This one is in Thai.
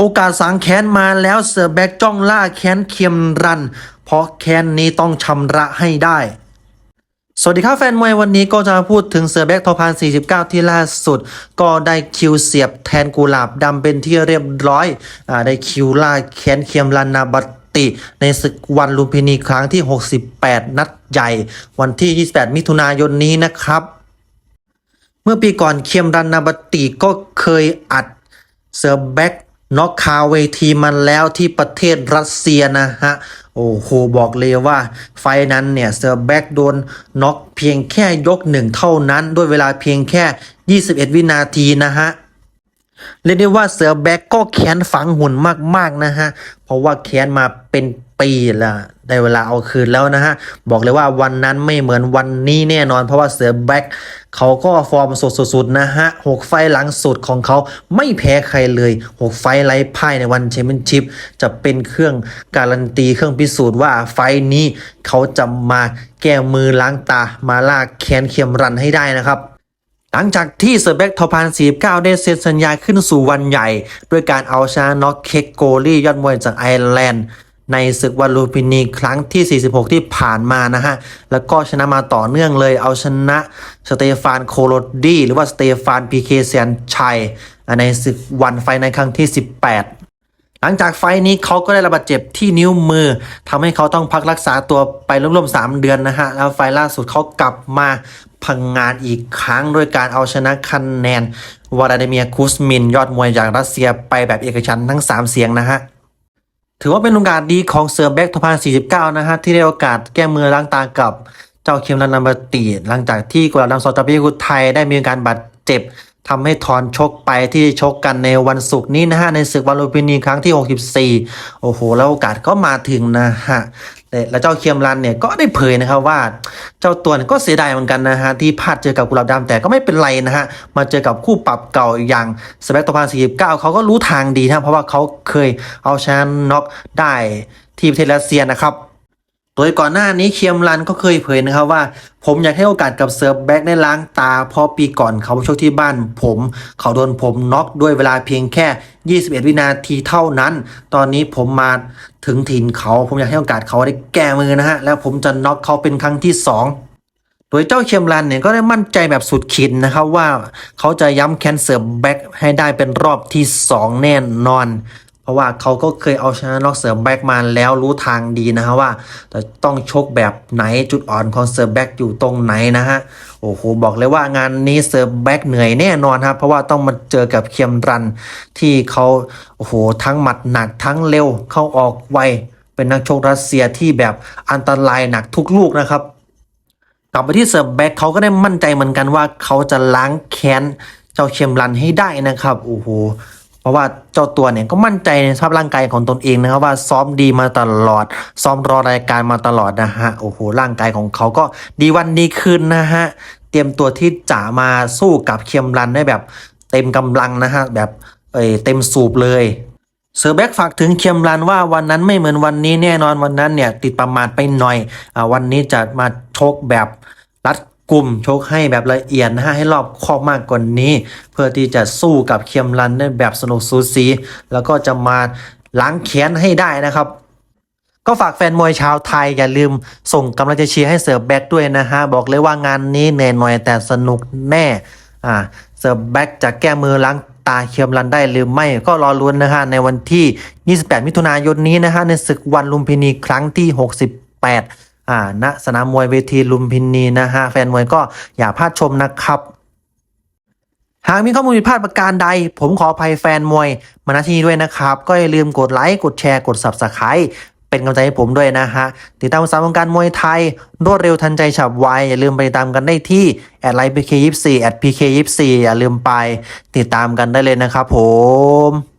โอกาสสังแค้นมาแล้วเสือแบ็กจ้องล่าแค้นเคียมรัน เพราะแค้นนี้ต้องชำระให้ได้ สวัสดีครับแฟนมวยวันนี้ก็จะพูดถึงเสือแบ็กทอพาน 49 ที่ล่าสุด ก็ได้คิวเสียบแทนกุหลาบดำเป็นที่เรียบร้อยอได้คิวล่าแค้นเคียมรันนาบัตติ ในศึกวันลุมพินีครั้งที่ 68 นัดใหญ่ วันที่ 28 มิถุนายนนี้นะครับ เมื่อปีก่อนเคียมรันนาบัตติก็เคยอัดเสือแบ็ก น็อกคาเวทีมันแล้วที่ประเทศรัสเซียนะฮะ โอ้โห บอกเลยว่าไฟนั้นเนี่ยเซอร์แบ็กโดนน็อกเพียงแค่ยกหนึ่งเท่านั้น ด้วยเวลาเพียงแค่ 21 วินาทีนะฮะเรียกได้ว่าเสือแบ็กก็แค้นฝังหุ่นมากๆนะฮะ เพราะว่าแค้นมาเป็น ปีละได้เวลาเอาคืนแล้วนะฮะ บอกเลยว่าวันนั้นไม่เหมือนวันนี้แน่นอน เพราะว่าเสือแบ็กเขาก็ฟอร์มสดสุดๆนะฮะหกไฟหลังสุดของเขาไม่แพ้ใครเลยหกไฟไร้พ่ายในวันแชมเปี้ยนชิพจะเป็นเครื่องการันตีเครื่องพิสูจน์ว่าไฟนี้เขาจะมาแก้มือล้างตามาลากแคนเคียมรันให้ได้นะครับหลังจากที่เซอร์แบ็กทอพาน49ได้เซ็นสัญญาขึ้นสู่วันใหญ่ ด้วยการเอาชนะน็อกเคกโกลี่ยอดมวยจากไอร์แลนด์ ในศึกวันลูพินีครั้งที่ 46 ที่ผ่านมานะฮะ แล้วก็ชนะมาต่อเนื่องเลย เอาชนะสเตฟานโคโรดีหรือว่าสเตฟานพีเคเซียนชัย ในศึกวันไฟในครั้งที่ 18 หลังจากไฟนี้เขาก็ได้รับบาดเจ็บที่นิ้วมือทำให้เขาต้องพักรักษาตัวไปร่วมๆ3 เดือนนะฮะ แล้วไฟล์ล่าสุดเขากลับมาพังงานอีกครั้งด้วยการเอาชนะคะแนนวลาดิเมียคูสมิน ยอดมวยจากรัสเซียไปแบบเอกฉันทั้ง 3 เสียงนะฮะ ถือว่าเป็นโอกาสดีของเซอร์แบ็กทพาน49นะฮะ ที่ได้โอกาสแก้มือล้างตากับเจ้าเคียมรันนัมเบอร์ตีหลังจากที่กุหลาบดำซอตาพิกุไทยได้มีการบาดเจ็บทำให้ถอนชกไปที่ชกกันในวันศุกร์นี้นะฮะ ในศึกวันลุมพินีครั้งที่ 64 โอ้โห แล้วโอกาสก็มาถึงนะฮะ แล้วเจ้าเคียมรันเนี่ยก็ได้เผยนะครับว่าเจ้าตัวก็เสียดายเหมือนกันนะฮะที่พลาดเจอกับกุหลาบดำแต่ก็ไม่เป็นไรนะฮะมาเจอกับคู่ปรับเก่าอย่างสเปกตพันสี่สิบเขาก็รู้ทางดีนะเพราะว่าเขาเคยเอาชนะน็อกได้ที่ประเทศรัสเซียนะครับ โดยก่อนหน้านี้เคียมรันก็เคยเผยนะครับว่า ผมอยากให้โอกาสกับเซิร์ฟแบ็กได้ล้างตาเพราะปีก่อนเขาชกที่บ้านผม เขาโดนผมน็อกด้วยเวลาเพียงแค่ 21 วินาทีเท่านั้น ตอนนี้ผมมาถึงถิ่นเขา ผมอยากให้โอกาสเขาได้แก้มือนะฮะ แล้วผมจะน็อกเขาเป็นครั้งที่ 2โดยเจ้าเคียมรันเนี่ยก็ได้มั่นใจแบบสุดขีดนะครับว่าเขาจะย้ำแคนเซิร์ฟแบ็กให้ได้เป็นรอบที่ 2 แน่นอน ราะว่าเขาก็เคยเอาชนะน็อกเสือแบ็กมาแล้วรู้ทางดีนะฮะว่าจะต้องชกแบบไหนจุดอ่อนของเสือแบ็กอยู่ตรงไหนนะฮะโอ้โหบอกเลยว่างานนี้เสือแบ็กเหนื่อยแน่นอนครับเพราะว่าต้องมาเจอกับเคียมรันที่เขาโอ้โหทั้งหมัดหนักทั้งเร็วเข้าออกไวเป็นนักชกรัสเซียที่แบบอันตรายหนักทุกลูกนะครับกลับไปที่เซิร์ฟแบ็กเขาก็ได้มั่นใจเหมือนกันว่าเขาจะล้างแค้นเจ้าเชียมรันให้ได้นะครับโอ้โห เพราะว่าเจ้าตัวเนี่ยก็มั่นใจในสภาพร่างกายของตนเองนะครับว่าซ้อมดีมาตลอด ซ้อมรอรายการมาตลอดนะฮะโอ้โหร่างกายของเขาก็ดีวันดีคืนนะฮะเตรียมตัวที่จะมาสู้กับเคียมรันได้แบบเต็มกำลังนะฮะแบบเอยเต็มสูบเลยเซอร์แบ็กฝากถึงเคียมรันว่าวันนั้นไม่เหมือนวันนี้แน่นอนวันนั้นเนี่ยติดประมาทไปหน่อยอวันนี้จะมาชกแบบรัด กลุ่มชกให้แบบละเอียดนะฮะให้รอบคอบมากกว่านี้ เพื่อที่จะสู้กับเคียมรันได้แบบสนุกสูสี แล้วก็จะมาล้างแค้นให้ได้นะครับ ก็ฝากแฟนมวยชาวไทย อย่าลืมส่งกำลังใจเชียร์ให้เสิร์ฟแบ็กด้วยนะฮะ บอกเลยว่างานนี้เหนื่อยหน่อยแต่สนุกแน่อ่าเสิร์ฟแบ็กจะแก้มือล้างตาเคียมรันได้หรือไม่ก็รอลุ้นนะฮะในวันที่ 28 มิถุนายนนี้นะฮะในศึกวันลุมพินีครั้งที่ 68 อ่าณสนามมวยเวทีลุมพินีนะฮะแฟนมวยก็อย่าพลาดชมนะครับหากมีข้อมูลผิดพลาดประการใด ผมขออภัยแฟนมวย มาณที่นี้ด้วยนะครับ ก็อย่าลืมกดไลค์กดแชร์กด Subscribe เป็นกำลังใจให้ผมด้วยนะฮะ ติดตามสารวงการมวยไทย รวดเร็วทันใจฉับไว อย่าลืมไปติดตามกันได้ที่แอดไลน์ PK24 แอด PK24 อย่าลืมไป ติดตามกันได้เลยนะครับผม